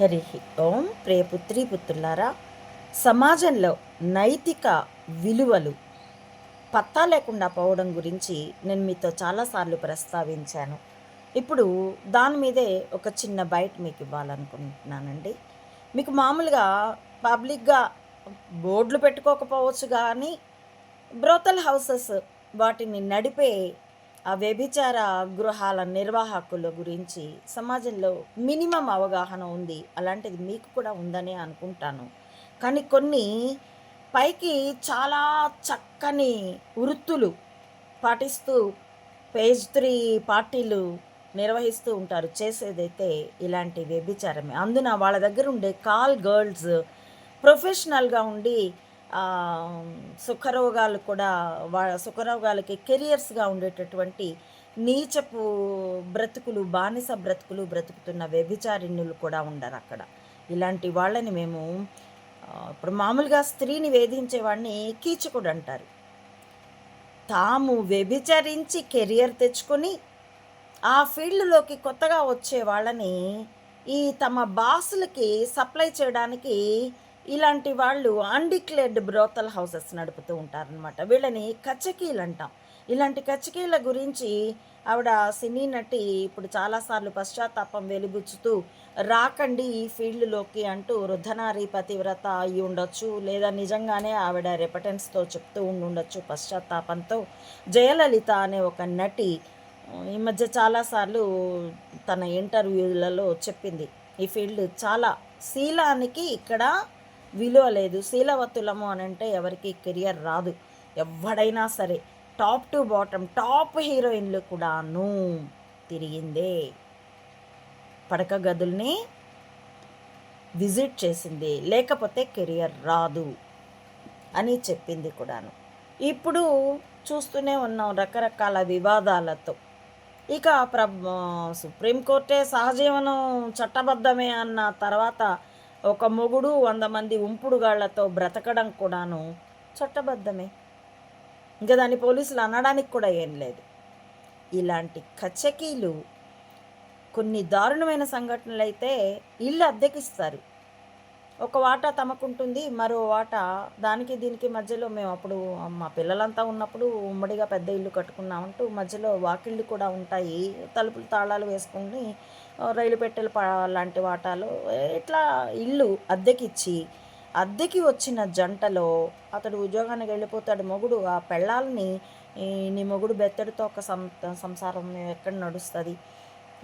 హరి ఓం ప్రియపుత్రి పుత్రులారా సమాజంలో నైతిక విలువలు పత్తా లేకుండా పోవడం గురించి నేను మీతో చాలాసార్లు ప్రస్తావించాను. ఇప్పుడు దాని మీదే ఒక చిన్న బయట మీకు ఇవ్వాలనుకుంటున్నానండి. మీకు మామూలుగా పబ్లిక్గా బోర్డులు పెట్టుకోకపోవచ్చు కానీ బ్రోతల్ హౌసెస్ వాటిని నడిపే ఆ వ్యభిచార గృహాల నిర్వాహకుల గురించి సమాజంలో మినిమం అవగాహన ఉంది. అలాంటిది మీకు కూడా ఉందనే అనుకుంటాను. కానీ కొన్ని పైకి చాలా చక్కని వృత్తులు పాటిస్తూ పేజ్ త్రీ పార్టీలు నిర్వహిస్తూ ఉంటారు. చేసేదైతే ఇలాంటి వ్యభిచారమే. అందున వాళ్ళ దగ్గర ఉండే కాల్ గర్ల్స్ ప్రొఫెషనల్గా ఉండి సుఖరోగాలు కూడా వా సుఖరోగాలకి కెరియర్స్గా ఉండేటటువంటి నీచపు బ్రతుకులు బానిస బ్రతుకులు బ్రతుకుతున్న వ్యభిచారిణులు కూడా ఉండరు అక్కడ. ఇలాంటి వాళ్ళని మేము ఇప్పుడు మామూలుగా స్త్రీని వేధించేవాడిని కీచకుడు అంటారు. తాము వ్యభిచరించి కెరియర్ తెచ్చుకొని ఆ ఫీల్డ్లోకి కొత్తగా వచ్చే వాళ్ళని ఈ తమ బాసులకి సప్లై చేయడానికి ఇలాంటి వాళ్ళు అన్డిక్లేర్డ్ బ్రోతల్ హౌసెస్ నడుపుతూ ఉంటారనమాట వీళ్ళని కచ్చకీలు అంటాం ఇలాంటి కచ్చకీల గురించి ఆవిడ సినీ నటి ఇప్పుడు చాలాసార్లు పశ్చాత్తాపం వెలుగుచ్చుతూ రాకండి ఈ ఫీల్డ్లోకి అంటూ వృద్ధనారి పతివ్రత అయి ఉండొచ్చు లేదా నిజంగానే ఆవిడ రెపటెన్స్తో చెప్తూ ఉండి ఉండొచ్చు పశ్చాత్తాపంతో. జయలలిత అనే ఒక నటి ఈ మధ్య చాలాసార్లు తన ఇంటర్వ్యూలలో చెప్పింది. ఈ ఫీల్డ్ చాలా శీలానికి ఇక్కడ విలువ లేదు. శీలవతులము అని అంటే ఎవరికి కెరియర్ రాదు. ఎవడైనా సరే టాప్ టు బాటమ్ టాప్ హీరోయిన్లు కూడాను తిరిగిందే. పడక గదుల్ని విజిట్ చేసింది. లేకపోతే కెరియర్ రాదు అని చెప్పింది కూడాను. ఇప్పుడు చూస్తూనే ఉన్నాం రకరకాల వివాదాలతో. ఇక ప్ర సుప్రీంకోర్టే సహజీవనం చట్టబద్ధమే అన్న తర్వాత ఒక మొగుడు వంద మంది ఉంపుడుగాళ్ళతో బ్రతకడం కూడాను చట్టబద్ధమే. ఇంకా దాన్ని పోలీసులు అనడానికి కూడా ఏం లేదు. ఇలాంటి కచ్చకీలు కొన్ని దారుణమైన సంఘటనలు అయితే ఇల్లు అద్దెకిస్తారు. ఒక వాటా తమకుంటుంది మరో వాటా దానికి దీనికి మధ్యలో మేము అప్పుడు మా పిల్లలంతా ఉన్నప్పుడు ఉమ్మడిగా పెద్ద ఇల్లు కట్టుకున్నామంటూ మధ్యలో వాకిళ్ళు కూడా ఉంటాయి. తలుపులు తాళాలు వేసుకుని రైలు పెట్టెలు లాంటి వాటాలు ఇట్లా ఇల్లు అద్దెకిచ్చి అద్దెకి వచ్చిన జంటలో అతడు ఉద్యోగానికి వెళ్ళిపోతాడు మొగుడు ఆ పెళ్ళాలని నీ మొగుడు బెత్తడితో ఒక సం సంసారం ఎక్కడ నడుస్తుంది?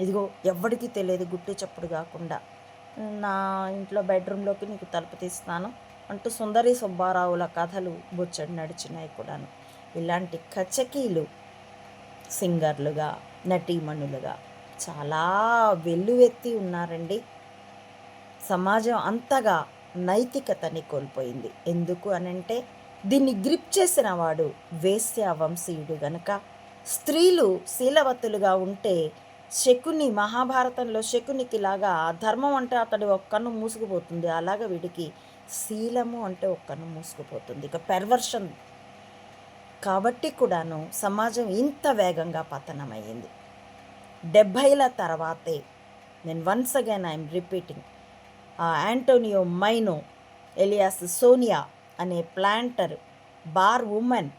ఇదిగో ఎవ్వడికి తెలియదు గుట్టు చప్పుడు కాకుండా. నా ఇంట్లో బెడ్రూమ్లోకి నీకు తలుపు తీస్తాను అంటూ సుందరి సుబ్బారావుల కథలు బొచ్చడి నడిచినాయి కూడాను. ఇలాంటి కచకీలు సింగర్లుగా నటీమణులుగా చాలా వెల్లువెత్తి ఉన్నారండి. సమాజం అంతగా నైతికతని కోల్పోయింది. ఎందుకు అనంటే దీన్ని గ్రిప్ చేసిన వాడు వేశ్య వంశీయుడు గనక. స్త్రీలు శీలవతులుగా ఉంటే శకుని మహాభారతంలో శకునికి లాగా ధర్మం అంటే అతడి ఒక్క కన్ను మూసుకుపోతుంది. అలాగా వీడికి శీలము అంటే ఒక్క కన్ను మూసుకుపోతుంది. ఇక పెర్వర్షన్ కాబట్టి కూడాను సమాజం ఇంత వేగంగా పతనమైంది డెబ్భైల తర్వాతే నేను వన్స్ అగైన్ ఐఎమ్ రిపీటింగ్ ఆ యాంటోనియో మైనో ఎలియాస్ సోనియా అనే ప్లాంటర్ బార్ ఉమెన్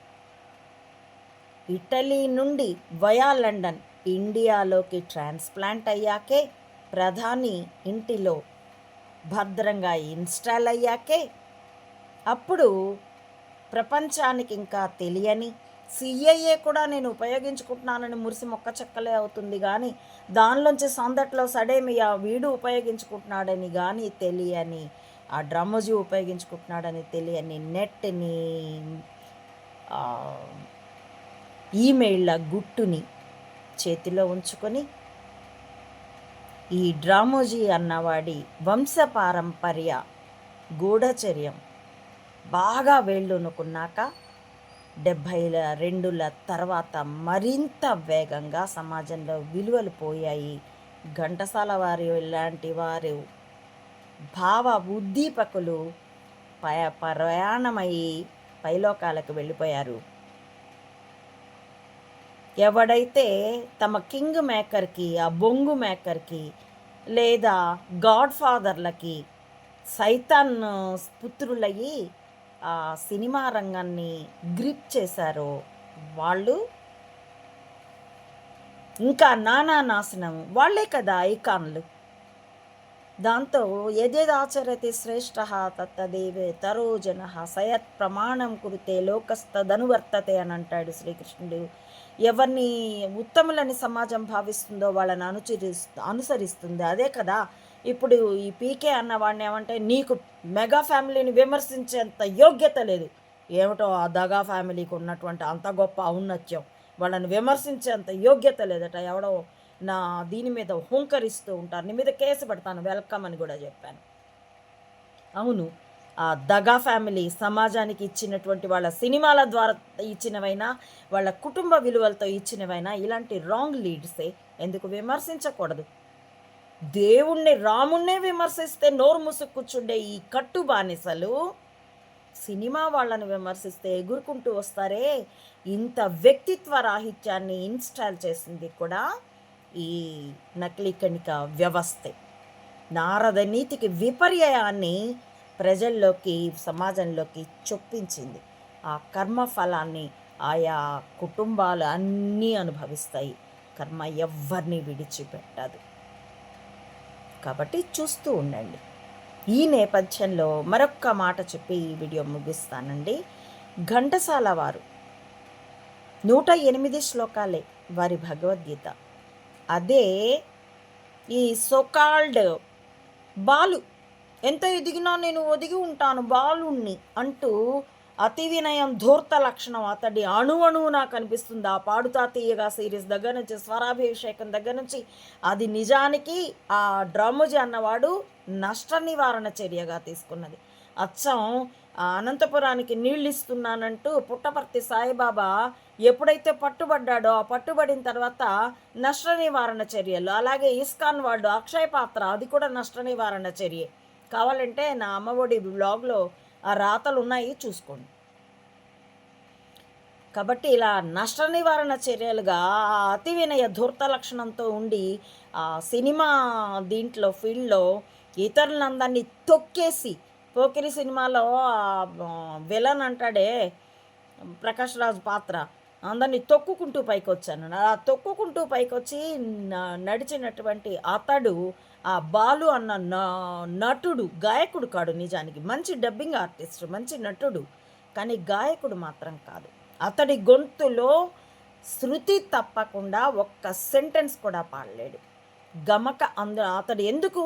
ఇటలీ నుండి వయా లండన్ ఇండియాలోకి ట్రాన్స్ప్లాంట్ అయ్యాకే ప్రధాని ఇంటిలో భద్రంగా ఇన్స్టాల్ అయ్యాకే అప్పుడు ప్రపంచానికి ఇంకా తెలియని సిఐఏ కూడా నేను ఉపయోగించుకుంటున్నానని మురిసి మొక్క చెక్కలే అవుతుంది కానీ దానిలోంచి సందట్లో సడేమియా వీడు ఉపయోగించుకుంటున్నాడని కానీ తెలియని ఆ డ్రమ్మజీ ఉపయోగించుకుంటున్నాడని తెలియని నెట్ని ఆ, ఈమెయిళ్ళ గుట్టుని చేతిలో ఉంచుకొని ఈ డ్రామోజీ అన్నవాడి వంశపారంపర్య గూఢచర్యం బాగా వేళ్ళునుకున్నాక డెబ్భైల రెండుల తర్వాత మరింత వేగంగా సమాజంలో విలువలు పోయాయి. ఘంటసాల వారి ఇలాంటి వారు భావ ఉద్దీపకులు పయ ప్రయాణమయ్యి పైలోకాలకు వెళ్ళిపోయారు. ఎవడైతే తమ కింగ్ మేకర్కి ఆ బొంగు మేకర్కి లేదా గాడ్ ఫాదర్లకి సైతాన్ పుత్రులయ్యి ఆ సినిమా రంగాన్ని గ్రిప్ చేశారో వాళ్ళు ఇంకా నానా నాశనం. వాళ్ళే కదా ఐకాన్లు. దాంతో యదేది శ్రేష్ఠ తత్తదేవే తరోజన సయత్ ప్రమాణం కురితే లోకస్తదనువర్తతే అని అంటాడు శ్రీకృష్ణుడు. ఎవరిని ఉత్తములని సమాజం భావిస్తుందో వాళ్ళని అనుచరిస్తు అనుసరిస్తుంది. అదే కదా ఇప్పుడు ఈ పీకే అన్నవాడిని ఏమంటే నీకు మెగా ఫ్యామిలీని విమర్శించేంత యోగ్యత లేదు. ఏమిటో ఆ దగా ఫ్యామిలీకి ఉన్నటువంటి అంత గొప్ప ఔన్నత్యం. వాళ్ళని విమర్శించేంత యోగ్యత లేదట. ఎవడో నా దీని మీద హుంకరిస్తూ ఉంటారు. నీ మీద కేసు పెడతాను. వెల్కమ్ అని కూడా చెప్పాను. అవును. దగా ఫ్యామిలీ సమాజానికి ఇచ్చినటువంటి వాళ్ళ సినిమాల ద్వారా ఇచ్చినవైనా వాళ్ళ కుటుంబ విలువలతో ఇచ్చినవైనా ఇలాంటి రాంగ్ లీడ్సే ఎందుకు విమర్శించకూడదు? దేవుణ్ణి రాముణ్ణే విమర్శిస్తే నోరు మూసుకు కూర్చుండే ఈ కట్టు బానిసలు సినిమా వాళ్ళని విమర్శిస్తే ఎగురుకుంటూ వస్తారే? ఇంత వ్యక్తిత్వ రాహిత్యాన్ని ఇన్స్టాల్ చేసింది కూడా ఈ నకిలీ కణిక వ్యవస్థే. నారద నీతికి విపర్యయాన్ని ప్రజల్లోకి సమాజంలోకి చొప్పించింది. ఆ కర్మ ఫలాన్ని ఆయా కుటుంబాలు అన్నీ అనుభవిస్తాయి. కర్మ ఎవ్వరిని విడిచిపెట్టదు. కాబట్టి చూస్తూ ఉండండి. ఈ నేపథ్యంలో మరొక్క మాట చెప్పి ఈ వీడియో ముగిస్తానండి. ఘంటసాల వారు. నూట ఎనిమిది శ్లోకాలే వారి భగవద్గీత. అదే ఈ సోకాల్డ్ బాలు ఎంత ఎదిగినా నేను ఒదిగి ఉంటాను బాలుణ్ణి అంటూ అతి వినయం ధూర్త లక్షణం అతడి అణువణువునా కనిపిస్తుంది ఆ పాడుతా తీయగా సిరీస్ దగ్గర నుంచి స్వరాభిషేకం దగ్గర నుంచి అది నిజానికి ఆ డ్రమ్ముజీ అన్నవాడు నష్ట నివారణ చర్యగా తీసుకున్నది. అచ్చం ఆ అనంతపురానికి నీళ్ళు ఇస్తున్నానంటూ పుట్టపర్తి సాయిబాబా ఎప్పుడైతే పట్టుబడ్డాడో ఆ పట్టుబడిన తర్వాత నష్ట నివారణ చర్యలు. అలాగే ఇస్కాన్ వాడు అక్షయ పాత్ర అది కూడా నష్ట నివారణ చర్య. కావాలంటే నా అమ్మఒడి బ్లాగ్లో ఆ రాతలు ఉన్నాయి చూసుకోండి. కాబట్టి ఇలా నష్ట నివారణ చర్యలుగా ఆ అతి వినయ ధూర్త లక్షణంతో ఉండి ఆ సినిమా దీంట్లో ఫీల్డ్లో ఇతరులందరినీ తొక్కేసి పోకిరి సినిమాలో విలన్ అంటాడే ప్రకాష్ రాజ్ పాత్ర అందరినీ తొక్కుకుంటూ పైకి వచ్చాను ఆ తొక్కుకుంటూ పైకి వచ్చి నడిచినటువంటి అతడు ఆ బాలు అన్న నటుడు గాయకుడు కాడు నిజానికి. మంచి డబ్బింగ్ ఆర్టిస్ట్ మంచి నటుడు. కానీ గాయకుడు మాత్రం కాదు. అతడి గొంతులో శృతి తప్పకుండా ఒక్క సెంటెన్స్ కూడా పాడలేడు. గమక అందు అతడు ఎందుకు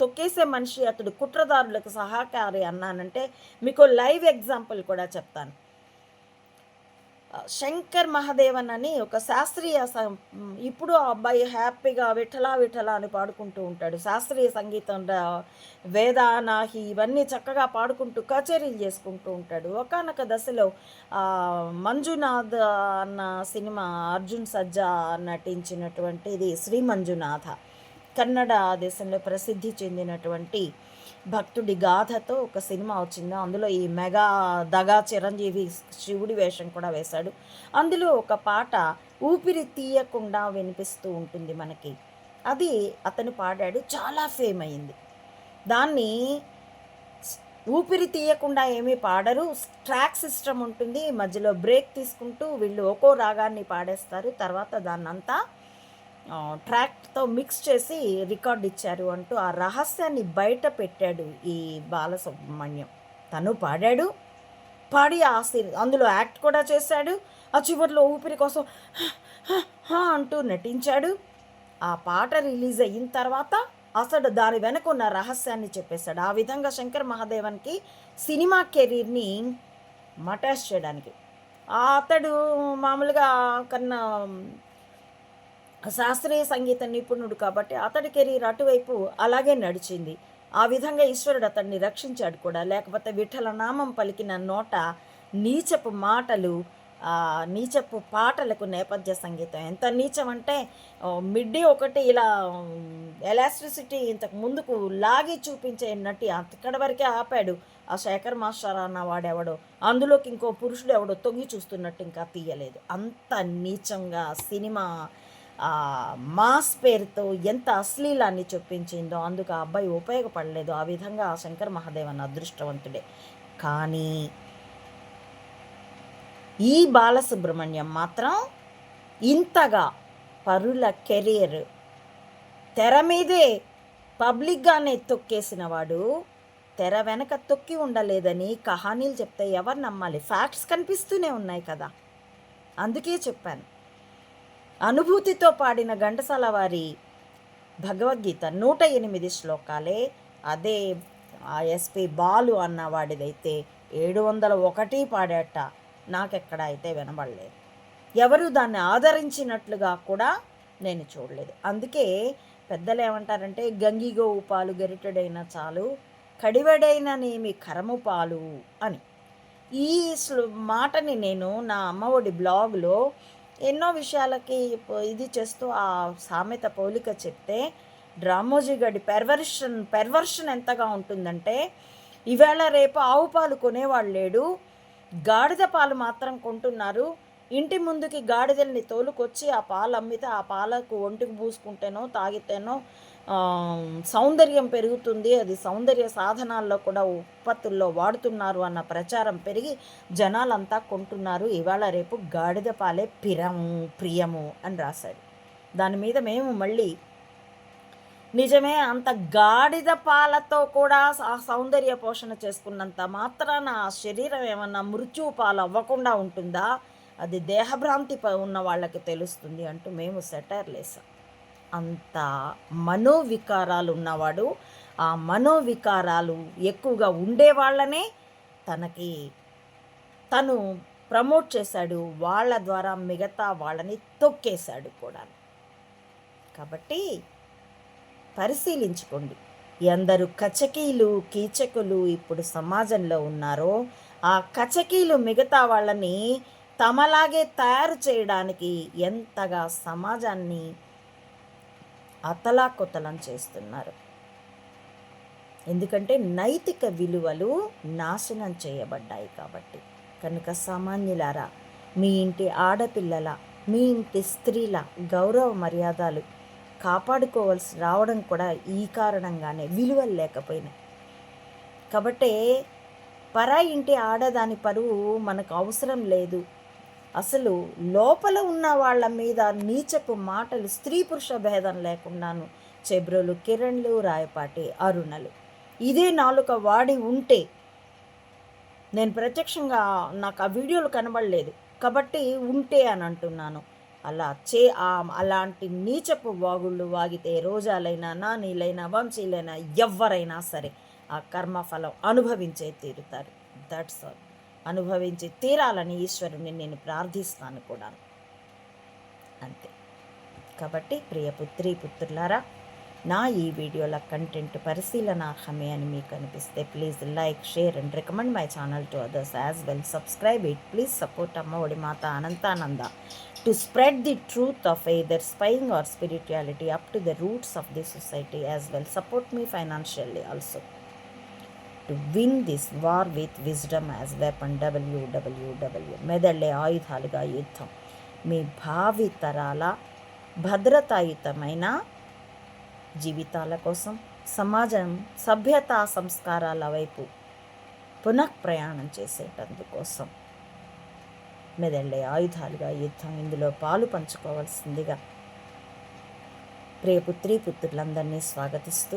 తొక్కేసే మనిషి అతడు కుట్రదారులకు సహకారి అన్నానంటే మీకు లైవ్ ఎగ్జాంపుల్ కూడా చెప్తాను. శంకర్ మహాదేవన్ అని ఒక శాస్త్రీయ సం- ఇప్పుడు ఆ అబ్బాయి హ్యాపీగా విఠలా విఠలా అని పాడుకుంటూ ఉంటాడు. శాస్త్రీయ సంగీతం వేదానాహి ఇవన్నీ చక్కగా పాడుకుంటూ కచేరీలు చేసుకుంటూ ఉంటాడు. ఒకనొక దశలో మంజునాథ్ అన్న సినిమా అర్జున్ సజ్జా నటించినటువంటిది శ్రీ మంజునాథ. కన్నడ దేశంలో ప్రసిద్ధి చెందినటువంటి భక్తుడి గాథతో ఒక సినిమా వచ్చింది. అందులో ఈ మెగా దగా చిరంజీవి శివుడి వేషం కూడా వేశాడు. అందులో ఒక పాట ఊపిరి తీయకుండా వినిపిస్తూ ఉంటుంది మనకి. అది అతను పాడాడు. చాలా ఫేమ్ అయింది దాన్ని ఊపిరి తీయకుండా ఏమీ పాడరు. ట్రాక్ సిస్టమ్ ఉంటుంది. మధ్యలో బ్రేక్ తీసుకుంటూ వీళ్ళు ఒక్కో రాగాన్ని పాడేస్తారు. తర్వాత దాన్నంతా ట్రాక్తో మిక్స్ చేసి రికార్డ్ ఇచ్చారు అంటూ ఆ రహస్యాన్ని బయట పెట్టాడు ఈ బాలసుబ్రహ్మణ్యం. తను పాడాడు పాడి ఆ అందులో యాక్ట్ కూడా చేశాడు ఆ చివరిలో ఊపిరి కోసం అంటూ నటించాడు. ఆ పాట రిలీజ్ అయిన తర్వాత అసలు దాని వెనక ఉన్న రహస్యాన్ని చెప్పేశాడు. ఆ విధంగా శంకర్ మహాదేవన్కి సినిమా కెరీర్ని మటాష్ చేయడానికి. ఆ అతడు మామూలుగా కన్నా శాస్త్రీయ సంగీత నిపుణుడు కాబట్టి అతడి కెరీర్ అటువైపు అలాగే నడిచింది. ఆ విధంగా ఈశ్వరుడు అతన్ని రక్షించాడు కూడా. లేకపోతే విఠల నామం పలికిన నోట నీచపు మాటలు నీచపు పాటలకు నేపథ్య సంగీతం. ఎంత నీచం అంటే మిడ్డి మిడ్డీ ఒకటి ఇలా ఎలాస్ట్రిసిటీ ఇంతకు ముందుకు లాగి చూపించే నటి అక్కడ వరకే ఆపాడు. ఆ శేఖర్ మాస్టర్ అన్న వాడెవడో అందులోకి ఇంకో పురుషుడు ఎవడో తొంగి చూస్తున్నట్టు ఇంకా తీయలేదు. అంత నీచంగా సినిమా మాస్ పేరుతో ఎంత అశ్లీలాన్ని చొప్పించిందో అందుకు ఆ అబ్బాయి ఉపయోగపడలేదు. ఆ విధంగా ఆ శంకర్ మహాదేవన్ అదృష్టవంతుడే. కానీ ఈ బాలసుబ్రహ్మణ్యం మాత్రం ఇంతగా పరుల కెరియర్ తెర మీదే పబ్లిక్గానే తొక్కేసిన వాడు తెర వెనక తొక్కి ఉండలేదని కహానీలు చెప్తే ఎవరు నమ్మాలి? ఫ్యాక్ట్స్ కనిపిస్తూనే ఉన్నాయి కదా. అందుకే చెప్పాను. అనుభూతితో పాడిన ఘంటసాల వారి భగవద్గీత నూట ఎనిమిది శ్లోకాలే. అదే ఆ ఎస్పి బాలు అన్న వాడిదైతే ఏడు వందల ఒకటి పాడేట. నాకెక్కడ అయితే వినబడలేదు. ఎవరు దాన్ని ఆదరించినట్లుగా కూడా నేను చూడలేదు. అందుకే పెద్దలు ఏమంటారంటే గంగిగో పాలు గరిటెడైనా చాలు కడివెడైన నేమి కరము పాలు అని. ఈ శ్లో- మాటని నేను నా అమ్మఒడి బ్లాగ్లో ఎన్నో విషయాలకి ఇది చేస్తూ ఆ సామెత పోలిక చెప్తే డ్రామోజీ గడి పెర్వర్షన్ పెర్వర్షన్ ఎంతగా ఉంటుందంటే ఈవేళ రేపు ఆవు పాలు కొనేవాడు లేడు గాడిద పాలు మాత్రం కొంటున్నారు ఇంటి ముందుకి గాడిదల్ని తోలుకొచ్చి ఆ పాలు అమ్మితే ఆ పాలకు ఒంటికి పూసుకుంటేనో తాగితేనో సౌందర్యం పెరుగుతుంది. అది సౌందర్య సాధనాల్లో కూడా ఉత్పత్తుల్లో వాడుతున్నారు అన్న ప్రచారం పెరిగి జనాలంతా కొంటున్నారు. ఇవాళ రేపు గాడిద పాలే పిరము ప్రియము అని రాశాడు దాని మీద మేము మళ్ళీ నిజమే అంత గాడిద పాలతో కూడా ఆ సౌందర్య పోషణ చేసుకున్నంత మాత్రాన ఆ శరీరం ఏమన్నా మృత్యు పాలు అవ్వకుండా ఉంటుందా? అది దేహభ్రాంతి ఉన్న వాళ్ళకి తెలుస్తుంది అంటూ మేము సెటైర్ లేసాం అంత మనోవికారాలు ఉన్నవాడు ఆ మనోవికారాలు ఎక్కువగా ఉండేవాళ్ళనే తనకి తను ప్రమోట్ చేశాడు వాళ్ళ ద్వారా మిగతా వాళ్ళని తొక్కేశాడు కూడా కాబట్టి పరిశీలించుకోండి ఎందరు కచకీలు కీచకులు ఇప్పుడు సమాజంలో ఉన్నారో ఆ కచకీలు మిగతా వాళ్ళని తమలాగే తయారు చేయడానికి ఎంతగా సమాజాన్ని అతలాకుతలం చేస్తున్నారు. ఎందుకంటే నైతిక విలువలు నాశనం చేయబడ్డాయి కాబట్టి. కనుక సామాన్యులారా మీ ఇంటి ఆడపిల్లల మీ ఇంటి స్త్రీల గౌరవ మర్యాదలు కాపాడుకోవాల్సి రావడం కూడా ఈ కారణంగానే విలువలు లేకపోయినాయి. కాబట్టే పరా ఇంటి ఆడదాని పరువు మనకు అవసరం లేదు. అసలు లోపల ఉన్న వాళ్ళ మీద నీచపు మాటలు స్త్రీ పురుష భేదం లేకుండాను చెబ్రోలు కిరణ్లు రాయపాటి అరుణలు. ఇదే నాలుక వాడి ఉంటే నేను ప్రత్యక్షంగా నాకు ఆ వీడియోలు కనబడలేదు. కాబట్టి ఉంటే అని అంటున్నాను. అలా చే ఆ- అలాంటి నీచపు వాగుళ్ళు వాగితే రోజాలైనా నానీలైనా వంశీలైనా ఎవ్వరైనా సరే ఆ కర్మఫలం అనుభవించే తీరుతారు. దట్స్ ఆల్ అనుభవించి తీరాలని ఈశ్వరుని నేను ప్రార్థిస్తాను కూడా అంతే. కాబట్టి ప్రియ పుత్రి పుత్రులారా నా ఈ వీడియోల కంటెంట్ పరిశీలనార్హమే అని మీకు అనిపిస్తే please like share and recommend my channel to others as well subscribe it please support Amma Odi Mata Anantananda to spread the truth of either spying or spirituality up to the roots of the society as well support me financially also to win this war with wisdom as weapon W W W మెదళ్ళే ఆయుధాలుగా యుద్ధం. మీ భావి తరాల భద్రతాయుతమైన జీవితాల కోసం సమాజం సభ్యతా సంస్కారాల వైపు పునః ప్రయాణం చేసేటందుకోసం మెదళ్ళే ఆయుధాలుగా యుద్ధం. ఇందులో పాలు పంచుకోవాల్సిందిగా ప్రియపుత్రి పుత్రులందరినీ స్వాగతిస్తూ